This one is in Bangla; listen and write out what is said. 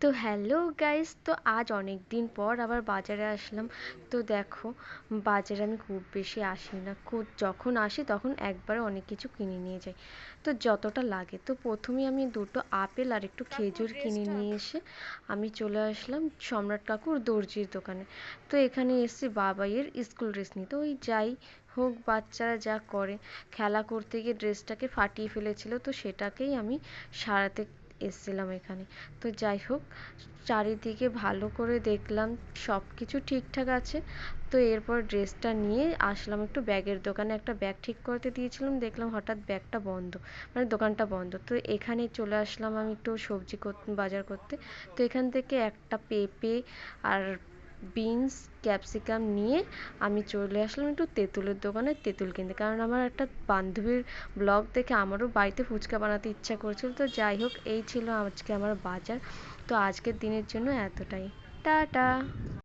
তো হ্যালো গাইস তো আজ অনেক দিন পর আবার বাজারে আসলাম। তো দেখো বাজারে আমি খুব বেশি আসি না। খুব যখন আসি তখন একবারে অনেক কিছু কিনে নিয়ে যাই। তো যতটা লাগে। তো প্রথমে আমি দুটো আপেল আর একটু খেজুর কিনে নিয়ে এসে আমি চলে আসলাম সম্রাট কাকুর দর্জির দোকানে। তো এখানে এসেছি বাবাইয়ের স্কুল ড্রেস নিতে ওই যাই হোক বাচ্চারা যা করে খেলা করতে গিয়ে ড্রেসটাকে ফাটিয়ে ফেলেছিল। তো সেটাকেই আমি সারাতে এসেছিলাম এখানে। তো যাই হোক, চারিদিকে ভালো করে দেখলাম সব কিছু ঠিকঠাক আছে। তো এরপর ড্রেসটা নিয়ে আসলাম একটু ব্যাগের দোকানে। একটা ব্যাগ ঠিক করতে দিয়েছিলাম, দেখলাম হঠাৎ ব্যাগটা বন্ধ মানে দোকানটা বন্ধ। তো এখানে চলে আসলাম আমি একটু সবজি বাজার করতে। তো এখান থেকে একটা পেঁপে আর বিনস ক্যাপসিকাম নিয়ে আমি চলে আসলাম একটু তেঁতুলের দোকানে, তেঁতুল কিনতে। কারণ আমার একটা বান্ধবীর ব্লগ দেখে আমারও বাড়িতে ফুচকা বানাতে ইচ্ছা করছিল। তো যাই হোক, এই ছিল আজকে আমার বাজার। তো আজকের দিনের জন্য এতটাই। টাটা!